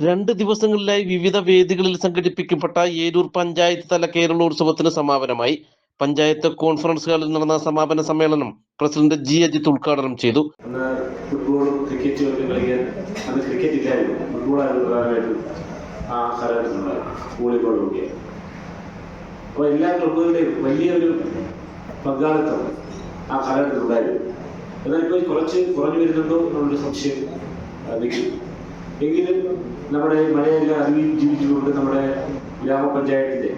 രണ്ട് ദിവസങ്ങളിലായി വിവിധ വേദികളിൽ സംഘടിപ്പിക്കപ്പെട്ട ഏരൂർ പഞ്ചായത്ത് തല കേരളോത്സവത്തിന് സമാപനമായി. പഞ്ചായത്ത് കോൺഫറൻസ് ഹാളിൽ നടന്ന സമാപന സമ്മേളനം പ്രസിഡന്റ് ജി അജിത്ത് ഉദ്ഘാടനം ചെയ്തു. ഫുട്ബോൾ ക്രിക്കറ്റ് ക്രിക്കറ്റും ആ കാലഘട്ടത്തിലുണ്ടായിരുന്നു വോളിബോളും ഒക്കെ. അപ്പോൾ എല്ലാ ക്ലബ്ബുകളുടെയും വലിയൊരു ആ എന്നാൽ ഇപ്പോൾ കുറച്ച് കുറഞ്ഞു വരുന്നുണ്ടോ എന്നുള്ളൊരു സംശയം നിൽക്കും എങ്കിലും നമ്മുടെ മലയെല്ലാം അറിവിൽ ജീവിച്ചുകൊണ്ട് നമ്മുടെ ഗ്രാമപഞ്ചായത്തിന്റെ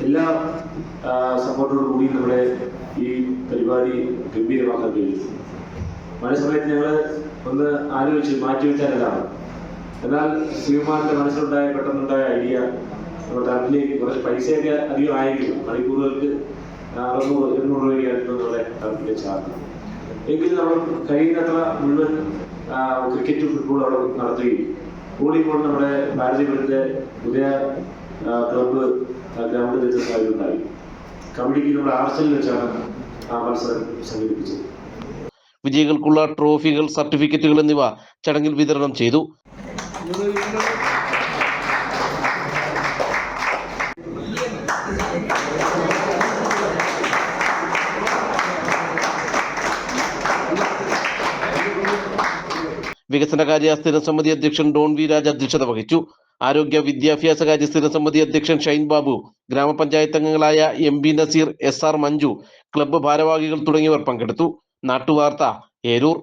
എല്ലാ സപ്പോർട്ടോടു കൂടി നമ്മുടെ ഈ പരിപാടി ഗംഭീരമാക്കാൻ കഴിയും മനസ്സമയത്ത് ഞങ്ങൾ ഒന്ന് ആലോചിച്ച് മാറ്റി വെച്ചാലാണ് എന്നാൽ ശ്രീകുമാറിന്റെ മനസ്സിലുണ്ടായ പെട്ടെന്നുണ്ടായ ഐഡിയ നമ്മുടെ ടർഫിലേക്ക് കുറച്ച് പൈസയൊക്കെ അധികം ആയെങ്കിലും മണിക്കൂറുകൾക്ക് അറുന്നൂറ് എണ്ണൂറ് രൂപയായിരുന്നു നമ്മുടെ ടർഫിലെ ചാർജ് എങ്കിലും നമ്മൾ കഴിയുന്നത്ര മുഴുവൻ ക്രിക്കറ്റ് ഫുട്ബോളും അവിടെ നടത്തുകയും വോളിബോൾ നമ്മുടെ ഭാരതീയപുരത്തെ പുതിയ ആ, ക്ലബ്ബ് വെച്ച ഗ്രൗണ്ട് ഉണ്ടായി. കബഡിക്ക് നമ്മുടെ ആർച്ചലിൽ വെച്ചാണ് ആ മത്സരം സംഘടിപ്പിച്ചത്. വിജയികൾക്കുള്ള ട്രോഫികൾ സർട്ടിഫിക്കറ്റുകൾ എന്നിവ ചടങ്ങിൽ വിതരണം ചെയ്തു. വികസനകാര്യ സ്ഥിര സമിതി അധ്യക്ഷൻ ഡോൺ വി രാജ് അധ്യക്ഷത വഹിച്ചു. ആരോഗ്യ വിദ്യാഭ്യാസ കാര്യ സ്ഥിര സമിതി അധ്യക്ഷൻ ഷൈൻ ബാബു ഗ്രാമപഞ്ചായത്ത് അംഗങ്ങളായ M B Naseer S R Manju club ഭാരവാഹികൾ തുടങ്ങിയവർ പങ്കെടുത്തു. നാട്ടുവാർത്ത ഏരൂർ.